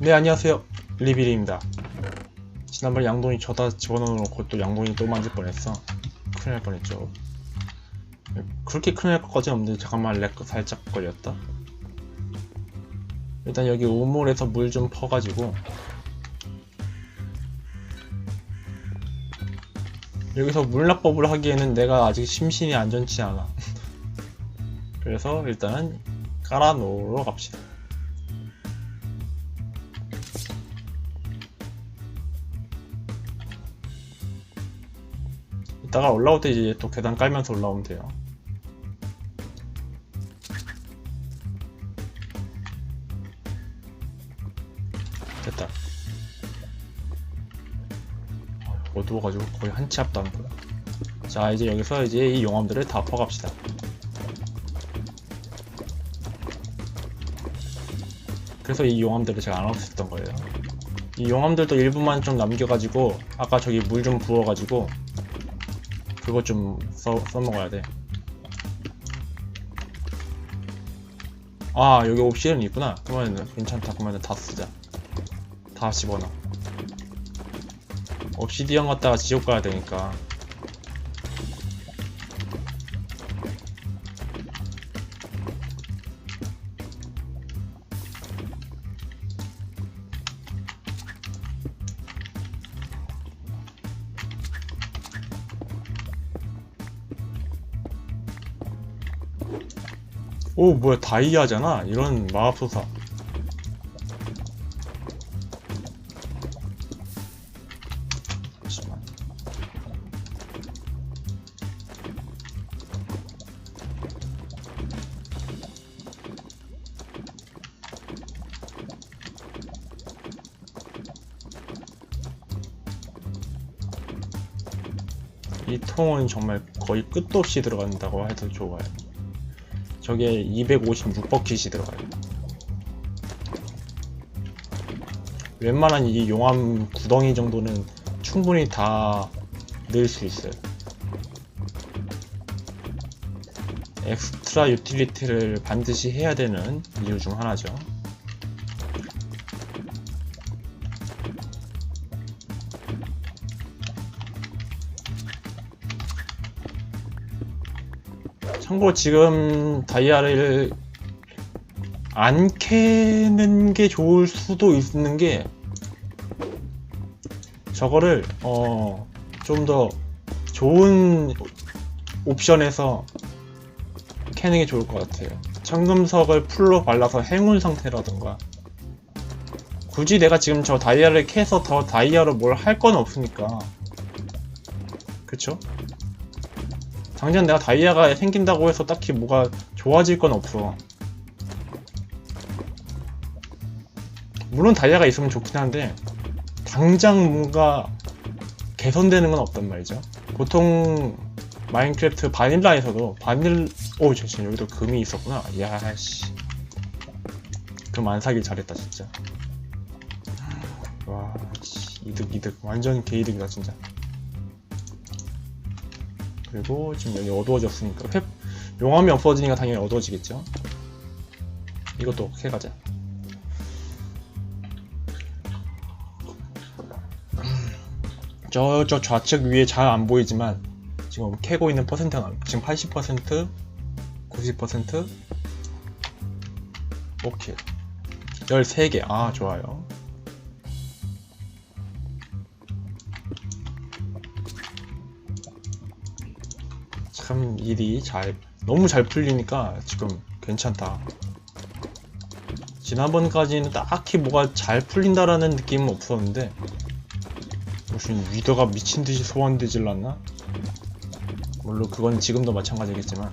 네 안녕하세요. 리비리입니다. 지난번에 양동이 저다 집어넣어놓고 또 양동이 또 만질 뻔했어. 큰일 날 뻔했죠. 그렇게 큰일 날 것까지는 없는데 잠깐만 렉 살짝 걸렸다. 일단 여기 우물에서 물 좀 퍼가지고. 여기서 물납법을 하기에는 내가 아직 심신이 안전치 않아. 그래서 일단은 깔아놓으러 갑시다 이따가 올라올 때 이제 또 계단 깔면서 올라오면 돼요. 됐다. 아, 어두워가지고 거의 한 치 앞도 안 보여. 자, 이제 여기서 이제 이 용암들을 다 퍼갑시다. 그래서 이 용암들을 제가 안 없앴던 거예요. 이 용암들도 일부만 좀 남겨가지고 아까 저기 물 좀 부어가지고 그거 좀 써, 써먹어야 돼. 아, 여기 옵시는 있구나. 그러면 괜찮다. 그러면 다 쓰자. 다 집어넣어. 옵시디언 갔다가 지옥 가야 되니까. 오, 뭐야, 다이아잖아. 이런 마법소사. 이 통은 정말 거의 끝도 없이 들어간다고 해도 좋아요. 저게 256버킷이 들어가요. 웬만한 이 용암 구덩이 정도는 충분히 다 넣을 수 있어요. 엑스트라 유틸리티를 반드시 해야 되는 이유 중 하나죠. 참고로 지금 다이아를 안 캐는 게 좋을 수도 있는 게 저거를 어 좀 더 좋은 옵션에서 캐는 게 좋을 것 같아요. 청금석을 풀로 발라서 행운 상태라던가 굳이 내가 지금 저 다이아를 캐서 더 다이아로 뭘 할 건 없으니까 그쵸? 당장 내가 다이아가 생긴다고 해서 딱히 뭐가 좋아질 건 없어. 물론 다이아가 있으면 좋긴 한데 당장 뭔가 개선되는 건 없단 말이죠. 보통 마인크래프트 바닐라에서도 바닐 오 잠시만 여기도 금이 있었구나. 야씨 금 안 사길 잘했다 진짜. 와 씨, 이득 이득 완전 개이득이다 진짜. 그리고 지금 여기 어두워졌으니까 회, 용암이 없어지니까 당연히 어두워지겠죠. 이것도 해가자. 저, 저 좌측 위에 잘 안 보이지만 지금 캐고 있는 퍼센트가 나- 지금 80% 90% 오케이. 13개. 아 좋아요 참 일이 잘 너무 잘 풀리니까 지금 괜찮다. 지난번까지는 딱히 뭐가 잘 풀린다라는 느낌은 없었는데 무슨 위더가 미친 듯이 소환되질 않나? 물론 그건 지금도 마찬가지겠지만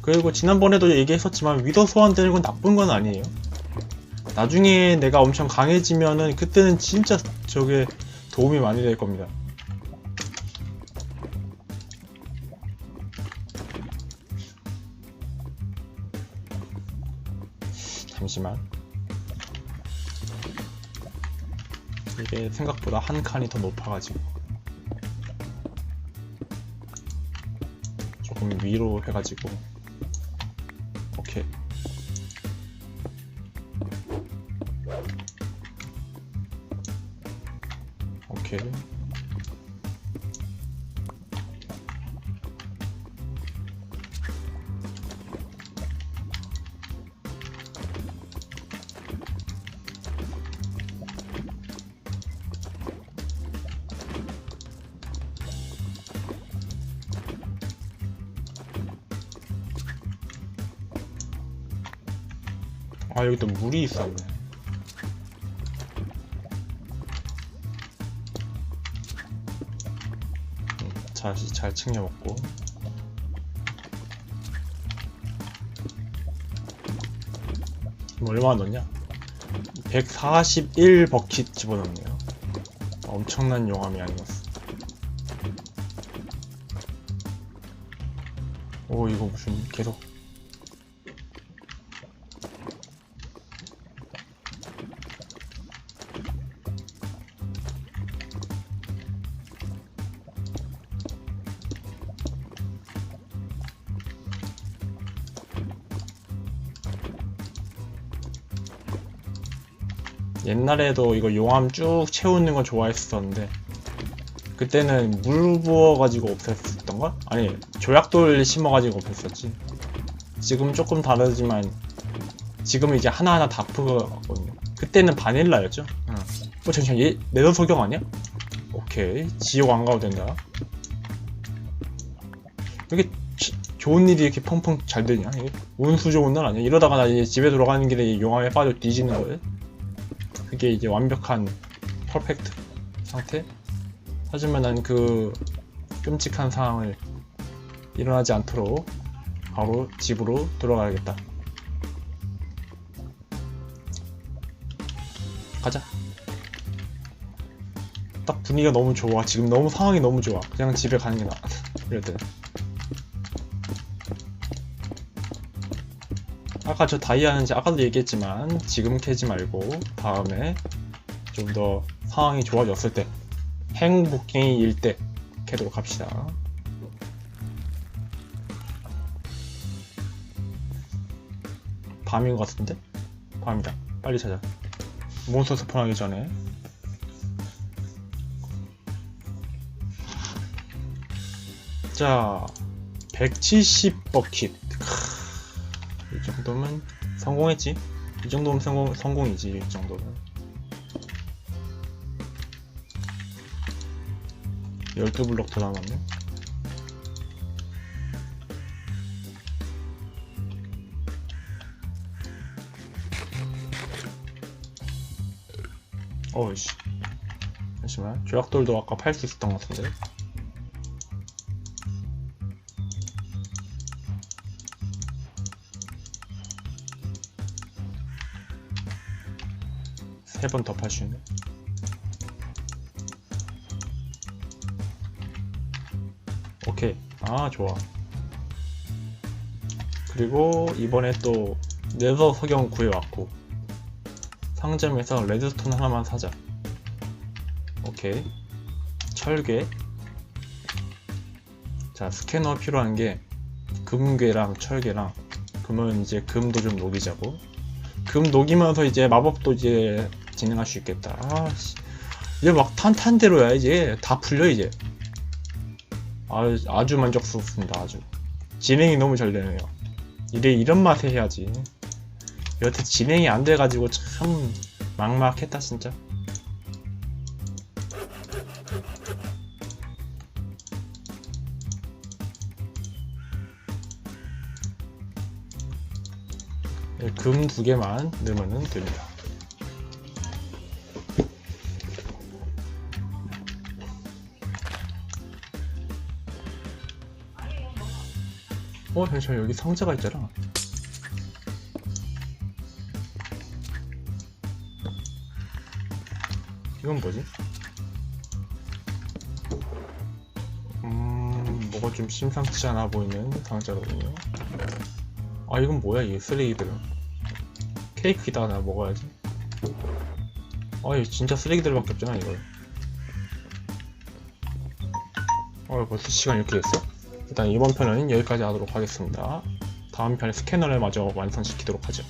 그리고 지난번에도 얘기했었지만 위더 소환되는 건 나쁜 건 아니에요. 나중에 내가 엄청 강해지면은 그때는 진짜 저게 도움이 많이 될 겁니다. 잠시만. 이게 생각보다 한 칸이 더 높아가지고 조금 위로 해가지고 오케이 오케이. 아 여기 또 물이 있었네. 잘, 잘 챙겨 먹고. 뭐 얼마 넣냐? 141 버킷 집어넣네요. 엄청난 용암이 아니었어. 오 이거 무슨 계속 옛날에도 이거 용암 쭉 채우는 거 좋아했었는데 그때는 물 부어가지고 없앴었던가? 아니 조약돌 심어가지고 없앴었지 지금 조금 다르지만 지금은 이제 하나하나 다 푸거든요 그때는 바닐라였죠? 응. 어 잠시만 얘 네더 석영 아니야? 오케이 지옥 안 가도 된다 이게 지- 좋은 일이 이렇게 펑펑 잘 되냐? 운수 좋은 날 아니야? 이러다가 나 이제 집에 돌아가는 길에 이 용암에 빠져 뒤지는 거예요? 그게 이제 완벽한 퍼펙트 상태? 하지만 난 그 끔찍한 상황을 일어나지 않도록 바로 집으로 돌아가야겠다. 가자. 딱 분위기가 너무 좋아. 지금 너무 상황이 너무 좋아. 그냥 집에 가는 게 나아. 이럴 때. 아까 저 다이아는 이제 아까도 얘기했지만 지금 캐지 말고 다음에 좀 더 상황이 좋아졌을 때 행복행이일 때 캐도록 합시다. 밤인 것 같은데? 밤이다. 빨리 찾아. 몬스터 스폰하기 전에. 자, 170 버킷. 이 정도면 성공했지. 이 정도면 성공, 성공이지, 이 정도면. 12블럭 더 남았네. 어이씨. 잠시만. 조약돌도 아까 팔 수 있었던 것 같은데. 세 번 더 팔 수 있네. 오케이. 아, 좋아. 그리고 이번에 또 네더 석영 구해왔고 상점에서 레드스톤 하나만 사자. 오케이. 철괴. 자, 스캐너 필요한 게 금괴랑 철괴랑 그러면 이제 금도 좀 녹이자고. 금 녹이면서 이제 마법도 이제 진행할 수 있겠다. 아, 씨. 이제 막 탄탄대로야, 이제. 다 풀려, 이제. 아주, 아주 만족스럽습니다, 아주. 진행이 너무 잘 되네요. 이래, 이런 맛에 해야지. 여태 진행이 안 돼가지고 참 막막했다, 진짜. 네, 금두 개만 넣으면 됩니다. 어, 잠시만 여기 상자가 있잖아. 이건 뭐지? 음, 뭐가 좀 심상치 않아 보이는 상자거든요. 아, 이건 뭐야, 이 쓰레기들은. 케이크에다가 나 먹어야지. 아, 이 진짜 쓰레기들밖에 없잖아, 이걸. 어, 벌써 시간 이렇게 됐어? 일단 이번 편은 여기까지 하도록 하겠습니다. 다음 편에 스캐너를 마저 완성시키도록 하죠.